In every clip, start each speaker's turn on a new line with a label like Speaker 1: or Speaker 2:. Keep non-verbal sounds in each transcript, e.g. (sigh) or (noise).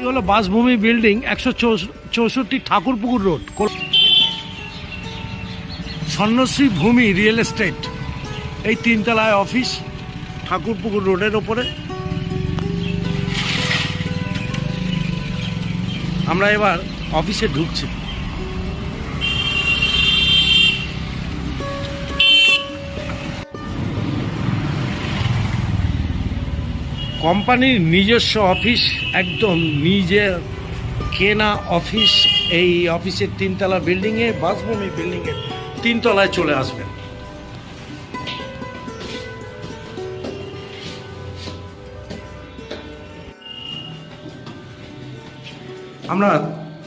Speaker 1: এই হলো বাসভূমি বিল্ডিং একশো চৌষট্টি Thakurpukur road. Swarnashri Bhumi real estate. এই তিনতলায় অফিস ঠাকুরপুকুর রোডের ওপরে। আমরা এবার অফিসে ঢুকছি। কোম্পানির নিজস্ব অফিস, একদম নিজের কেনা অফিস, এই অফিসের তিনতলা বিল্ডিংয়ে, বাসভূমি বিল্ডিংয়ে তিনতলায় চলে আসবেন। আমরা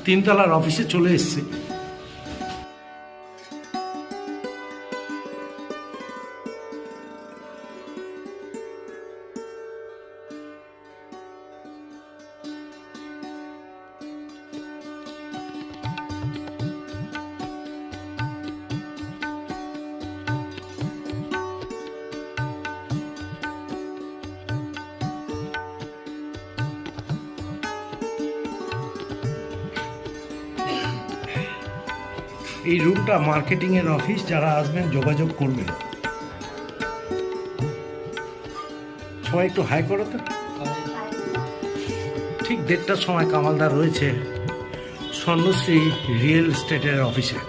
Speaker 1: তিনতলার অফিসে চলে এসেছি। এই রুমটা মার্কেটিং এর অফিস যারা আসবেন যোগাযোগ করবেন। সবাই একটু হাই করো তো। ঠিক দেড়টার সময় কামালদা রয়েছে স্বর্ণশ্রী রিয়েল এস্টেটের অফিসে।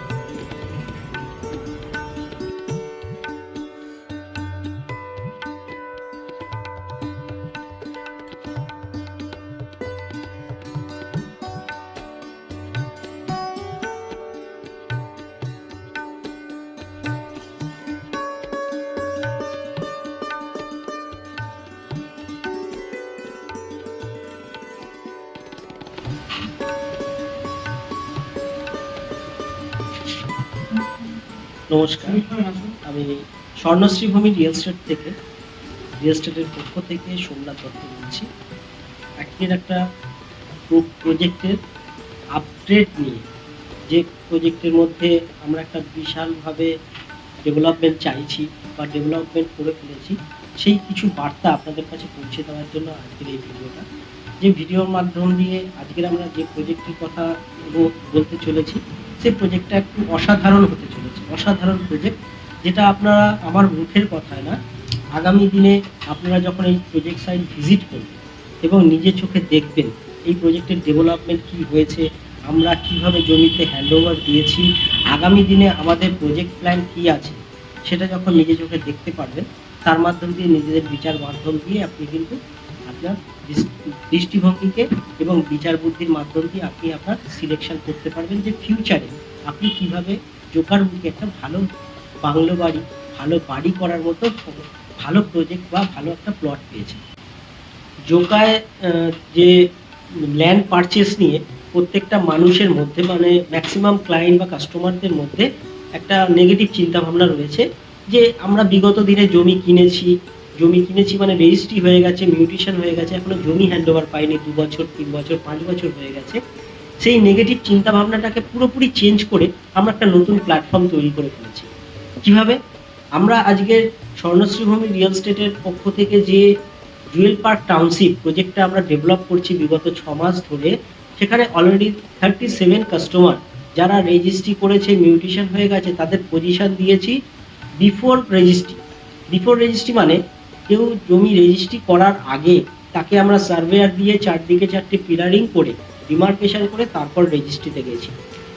Speaker 2: নমস্কার। আমি স্বর্ণশ্রী ভূমি রিয়েল এস্টেট থেকে, রিয়েল এস্টেটের পক্ষ থেকে সোমনাথ দত্ত বলছি। আজকের একটা প্রো- প্রজেক্টের আপডেট নিয়ে, যে প্রজেক্টের মধ্যে আমরা একটা বিশালভাবে ডেভেলপমেন্ট চাইছি বা ডেভেলপমেন্ট করে ফেলেছি, সেই কিছু বার্তা আপনাদের কাছে পৌঁছে দেওয়ার জন্য আজকের এই ভিডিওটা। যে ভিডিওর মাধ্যম দিয়ে আজকের আমরা যে প্রজেক্টের কথা বলতে চলেছি, সেই প্রজেক্টটা একটু অসাধারণ হতে চলেছে। অসাধারণ প্রজেক্ট যেটা আপনারা আমার মুখের কথায় না, আগামী দিনে আপনারা যখন এই প্রজেক্ট সাইট ভিজিট করবেন এবং নিজে চোখে দেখবেন এই প্রজেক্টের ডেভেলপমেন্ট কি হয়েছে, আমরা কীভাবে জমিতে হ্যান্ডওভার দিয়েছি, আগামী দিনে আমাদের প্রজেক্ট প্ল্যান কি আছে, সেটা যখন নিজে চোখে দেখতে পারবেন, তার মাধ্যম দিয়ে নিজেদের বিচার মাধ্যম দিয়ে আপনি কিন্তু আপনার দৃষ্টিভঙ্গিকে এবং বিচার বুদ্ধির মাধ্যম দিয়ে আপনি আপনার সিলেকশন করতে পারবেন যে ফিউচারে আপনি কীভাবে জোকার মুখে একটা ভালো বাংলো বাড়ি, ভালো বাড়ি করার মতো ভালো প্রজেক্ট বা ভালো একটা প্লট পেয়েছে। জোকায় যে ল্যান্ড পারচেস নিয়ে প্রত্যেকটা মানুষের মধ্যে মানে ম্যাক্সিমাম ক্লায়েন্ট বা কাস্টমারদের মধ্যে একটা নেগেটিভ চিন্তা ভাবনা রয়েছে যে আমরা বিগত দিনে জমি কিনেছি জমি কিনেছি মানে রেজিস্ট্রি হয়ে গেছে মিউটেশন হয়ে গেছে, এখনও জমি হ্যান্ডওভার পাইনি, দু বছর, তিন বছর, পাঁচ বছর হয়ে গেছে। সেই নেগেটিভ চিন্তা ভাবনাটাকে পুরোপুরি চেঞ্জ করে আমরা একটা নতুন প্ল্যাটফর্ম তৈরি করে ফেলেছি। কীভাবে? আমরা আজকে স্বর্ণশ্রী ভূমি রিয়েল স্টেটের পক্ষ থেকে যে জুয়েল পার্ক টাউনশিপ প্রজেক্টটা আমরা ডেভেলপ করছি বিগত ছ মাস ধরে, সেখানে অলরেডি থার্টি সেভেন কাস্টমার যারা রেজিস্ট্রি করেছে মিউটিশন হয়ে গেছে, তাদের পজিশন দিয়েছি বিফোর রেজিস্ট্রি বিফোর রেজিস্ট্রি মানে কেউ জমি রেজিস্ট্রি করার আগে তাকে আমরা সার্ভেয়ার দিয়ে চারদিকে চারটে পিলারিং করে ডিমার্কেশন করে তারপর রেজিস্ট্রিতে গেছি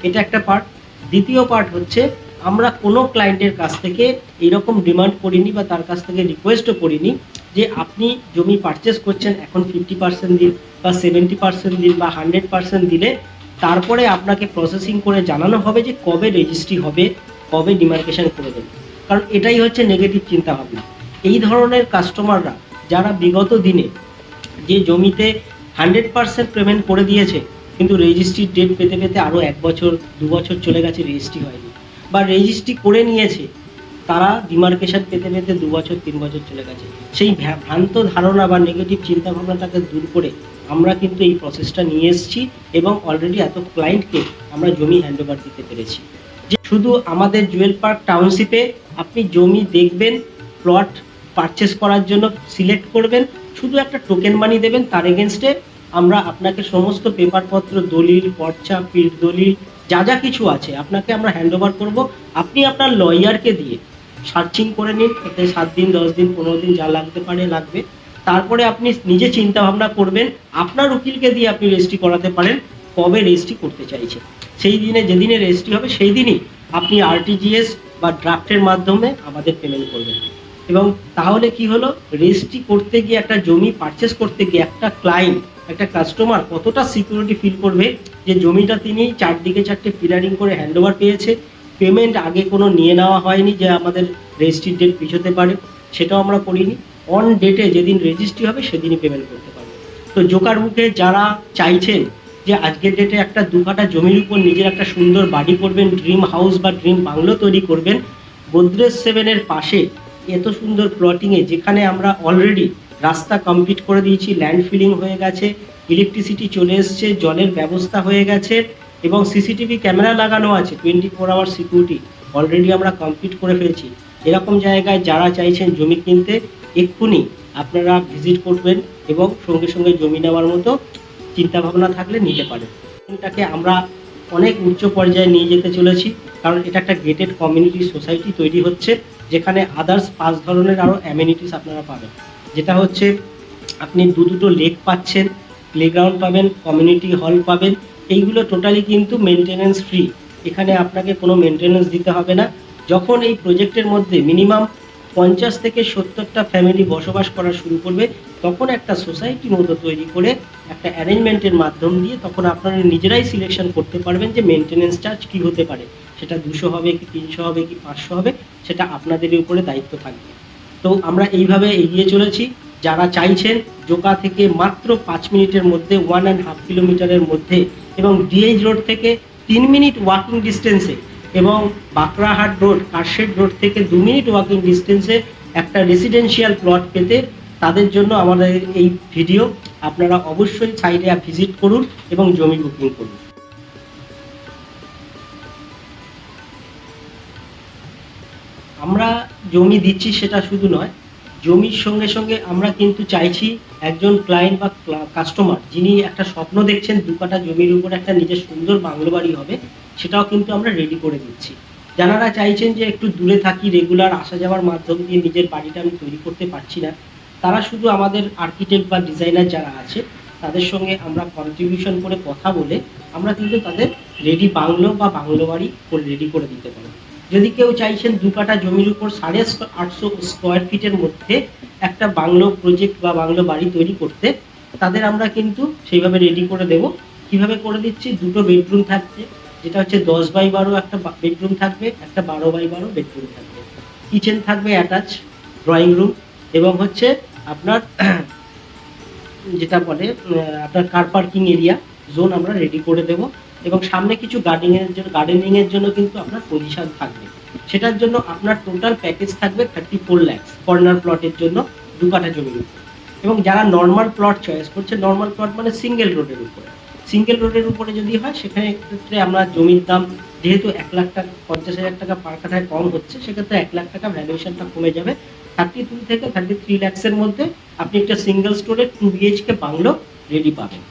Speaker 2: এটা একটা পার্ট দ্বিতীয় পার্ট হচ্ছে, আমরা কোনো ক্লায়েন্টের কাছ থেকে এইরকম ডিমান্ড করিনি বা তার কাছ থেকে রিকোয়েস্টও করিনি যে আপনি জমি পারচেস করছেন, এখন ফিফটি পার্সেন্ট দিন বা সেভেন্টি পার্সেন্ট দিন বা হান্ড্রেড পার্সেন্ট দিলে তারপরে আপনাকে প্রসেসিং করে জানানো হবে যে কবে রেজিস্ট্রি হবে, কবে ডিমার্কেশন করে দেবে। কারণ এটাই হচ্ছে নেগেটিভ চিন্তাভাবনা। এই ধরনের কাস্টমাররা যারা বিগত দিনে যে জমিতে হান্ড্রেড পার্সেন্ট পেমেন্ট করে দিয়েছে, কিন্তু রেজিস্ট্রির ডেট পেতে পেতে আরও এক বছর, দু বছর চলে গেছে রেজিস্ট্রি হয়নি। বা রেজিস্ট্রি করে নিয়েছে, তারা ডিমার্কেশন পেতে পেতে দু বছর, তিন বছর চলে গেছে। সেই ভ্রান্ত ধারণা বা নেগেটিভ চিন্তাভাবনাটাকে দূর করে আমরা কিন্তু এই প্রসেসটা নিয়ে এসেছি এবং অলরেডি এত ক্লায়েন্টকে আমরা জমি হ্যান্ডওভার দিতে পেরেছি। যে শুধু আমাদের জুয়েল পার্ক টাউনশিপে আপনি জমি দেখবেন প্লট পারচেস করার জন্য সিলেক্ট করবেন। শুধু একটা টোকেন মানি দেবেন, তার এগেনস্টে আমরা আপনাকে সমস্ত পেপারপত্র দলিল পর্চা ফিল্ড দলিল, যা যা কিছু আছে, আপনাকে আমরা হ্যান্ড ওভার করব। আপনি আপনার লয়ারকে দিয়ে সার্চিং করে নিন, এতে সাত দিন, দশ দিন, পনেরো দিন যা লাগতে পারে, লাগবে। তারপরে আপনি নিজে চিন্তা ভাবনা করবেন, আপনার উকিলকে দিয়ে আপনি রেজিস্ট্রি করাতে পারেন, কবে রেজিস্ট্রি করতে চাইছেন সেই দিনে, যেদিনে রেজিস্ট্রি হবে, সেই দিনই আপনি আরটিজিএস বা ড্রাফটের মাধ্যমে আমাদের পেমেন্ট করবেন। এবং তাহলে কি হলো? রেজিস্ট্রি করতে গিয়ে একটা জমি পারচেস করতে গিয়ে একটা ক্লায়েন্ট একটা কাস্টমার কতটা সিকিউরিটি ফিল করবে? যে জমিটা তিনি চারদিকে চারটে ফিলারিং করে হ্যান্ডওভার পেয়েছে পেমেন্ট আগে কোনো নিয়ে নেওয়া হয়নি যে আমাদের রেজিস্ট্রির ডেট পিছোতে পারে, সেটাও আমরা করিনি। অন ডেটে যেদিন রেজিস্ট্রি হবে সেদিনই পেমেন্ট করতে পারবে। তো জোকার মুখে যারা চাইছেন যে আজকের ডেটে একটা দু কাঠা জমির উপর নিজের একটা সুন্দর বাড়ি করবেন ড্রিম হাউস বা ড্রিম বাংলো তৈরি করবেন গোদরেজ সেভেনের পাশে এত সুন্দর প্লটিংয়ে যেখানে আমরা অলরেডি রাস্তা কমপ্লিট করে দিয়েছি ল্যান্ড ফিলিং হয়ে গেছে ইলেকট্রিসিটি চলে এসছে, জলের ব্যবস্থা হয়ে গেছে এবং সিসিটিভি ক্যামেরা লাগানো আছে twenty four hour security already আমরা কমপ্লিট করে ফেলছি। এরকম জায়গায় যারা চাইছেন জমি কিনতে, এক্ষুনি আপনারা ভিজিট করবেন এবং সঙ্গে সঙ্গে জমি নেওয়ার মতো চিন্তাভাবনা থাকলে নিতে পারেন। এটাকে আমরা অনেক উচ্চ পর্যায়ে নিয়ে যেতে চলেছি, কারণ এটা একটা গেটেড কমিউনিটি সোসাইটি তৈরি হচ্ছে। যেখানে আদার্স পাঁচ ধরনের আরও অ্যামিনিটিস আপনারা পাবেন। যেটা হচ্ছে, আপনি দু দুটো লেক পাচ্ছেন প্লেগ্রাউন্ড পাবেন কমিউনিটি হল পাবেন। এইগুলো টোটালি কিন্তু মেনটেনেন্স ফ্রি এখানে আপনাকে কোনো মেনটেনেন্স দিতে হবে না। যখন এই প্রজেক্টের মধ্যে মিনিমাম পঞ্চাশ থেকে সত্তরটা ফ্যামিলি বসবাস করা শুরু করবে, তখন একটা সোসাইটি মতো তৈরি করে একটা অ্যারেঞ্জমেন্টের মাধ্যম দিয়ে তখন আপনারা নিজেরাই সিলেকশন করতে পারবেন যে মেনটেনেন্স চার্জ কী হতে পারে। সেটা দুশো হবে কি তিনশো হবে কি পাঁচশো হবে, সেটা আপনাদের উপরে দায়িত্ব থাকবে। তো আমরা এইভাবে এগিয়ে চলেছি। যারা চাইছেন জোকা থেকে মাত্র পাঁচ মিনিটের মধ্যে ওয়ান অ্যান্ড হাফ কিলোমিটারের মধ্যে এবং ডিএইচ রোড থেকে তিন মিনিট ওয়াকিং ডিস্টেন্সে এবং বাঁকড়াহাট রোড কারশেড রোড থেকে দু মিনিট ওয়াকিং ডিস্টেন্সে একটা রেসিডেন্সিয়াল প্লট পেতে তাদের জন্য আমাদের এই ভিডিও আপনারা অবশ্যই সাইটে ভিজিট করুন এবং জমি বুকিং করুন। আমরা জমি দিচ্ছি সেটা শুধু নয়, জমির সঙ্গে সঙ্গে আমরা কিন্তু চাইছি একজন ক্লায়েন্ট বা কাস্টমার যিনি একটা স্বপ্ন দেখছেন দু কাঠা জমির উপর একটা নিজের সুন্দর বাংলো বাড়ি হবে, সেটাও কিন্তু আমরা রেডি করে দিচ্ছি। যারা চাইছেন যে একটু দূরে থাকি রেগুলার আসা যাওয়ার মাধ্যম দিয়ে নিজের বাড়িটা আমি তৈরি করতে পারছি না, তারা শুধু আমাদের আর্কিটেক্ট বা ডিজাইনার যারা আছে, তাদের সঙ্গে আমরা কন্ট্রিবিউশন করে কথা বলে আমরা কিন্তু তাদের রেডি বাংলো বা বাংলো বাড়ি রেডি করে দিতে পারি যদি কেউ চাইছেন দু কাঠা জমির উপর সাড়ে আটশো স্কোয়ার ফিটের মধ্যে একটা বাংলো প্রজেক্ট বা বাংলো বাড়ি তৈরি করতে, তাদের আমরা কিন্তু সেইভাবে রেডি করে দেব। কীভাবে করে দিচ্ছি? দুটো বেডরুম থাকছে, যেটা হচ্ছে দশ বাই বারো একটা বেডরুম থাকবে, একটা বারো বাই বারো বেডরুম থাকবে। কিচেন থাকবে অ্যাটাচ ড্রয়িং রুম এবং হচ্ছে আপনার (clears throat) যেটা বলে আপনার কার পার্কিং এরিয়া জোন আমরা রেডি করে দেব। এবং সামনে কিছু গার্ডেনিংয়ের জন্য গার্ডেনিংয়ের জন্য কিন্তু আপনার পজিশন থাকবে। সেটার জন্য আপনার টোটাল প্যাকেজ থাকবে থার্টি ফোর ল্যাক্স কর্নার প্লটের জন্য দু কাঠা জমির উপর। এবং যারা নর্মাল প্লট চয়েস করছে নর্মাল প্লট মানে সিঙ্গেল রোডের উপরে। সিঙ্গেল রোডের উপরে যদি হয়, সেখানে ক্ষেত্রে আমরা জমির দাম যেহেতু এক লাখ টাকা, পঞ্চাশ হাজার টাকা পার কাঠায় কম হচ্ছে, সেক্ষেত্রে এক লাখ টাকা ভ্যালুয়েশনটা কমে যাবে। থার্টি টু থেকে থার্টি থ্রি ল্যাক্সের মধ্যে আপনি একটা সিঙ্গেল স্টোরে টু বিএইচকে বাংলো রেডি পাবেন।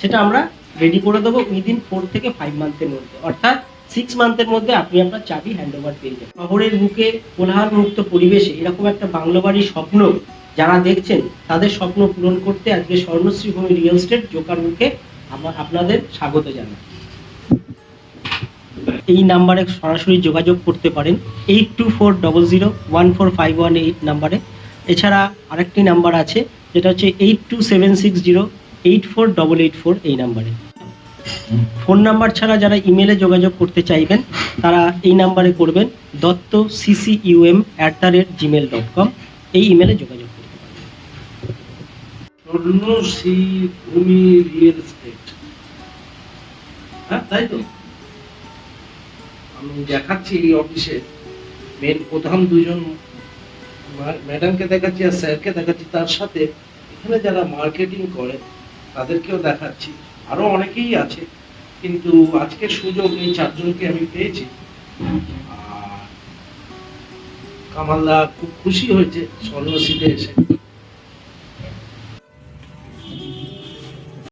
Speaker 2: সেটা আমরা রেডি করে দেবো উইদিন ফোর থেকে ফাইভ মান্থের মধ্যে। অর্থাৎ সিক্স মান্থের মধ্যে আপনি আপনার চাবি হ্যান্ড ওভার পেয়ে যাবেন। শহরের বুকে কোলাহল মুক্ত পরিবেশে এরকম একটা বাংলো বাড়ির স্বপ্ন যারা দেখছেন, তাদের স্বপ্ন পূরণ করতে আজকে Swarnashri Bhumi real estate Joker মুখে আপনাদের স্বাগত জানাই। এই নাম্বারে সরাসরি যোগাযোগ করতে পারেন eight two four double zero one four five one eight নাম্বারে। এছাড়া আরেকটি নাম্বার আছে, যেটা হচ্ছে eight two seven six zero eight four double eight four এই নাম্বারে। ফোন নাম্বার ছাড়া যারা ইমেলে যোগাযোগ করতে চাইবেন, তারা এই নাম্বারে করবেন Dutta CC UM at the rate Gmail dot com এই ইমেলে যোগাযোগ করতে
Speaker 1: রিয়েল হ্যাঁ তাই তো? আমি দেখাচ্ছি এই অফিসে। মেন প্রধান দুজন ম্যাডামকে দেখাচ্ছি আর স্যারকে দেখাচ্ছি। তার সাথে এখানে যারা মার্কেটিং করে, তাদেরকেও দেখাচ্ছি। আরও অনেকেই আছে, কিন্তু আজকের সুযোগ এই চারজনকে আমি পেয়েছি। কামালদা খুব খুশি হয়েছে স্বর্ণশ্রীতে এসে।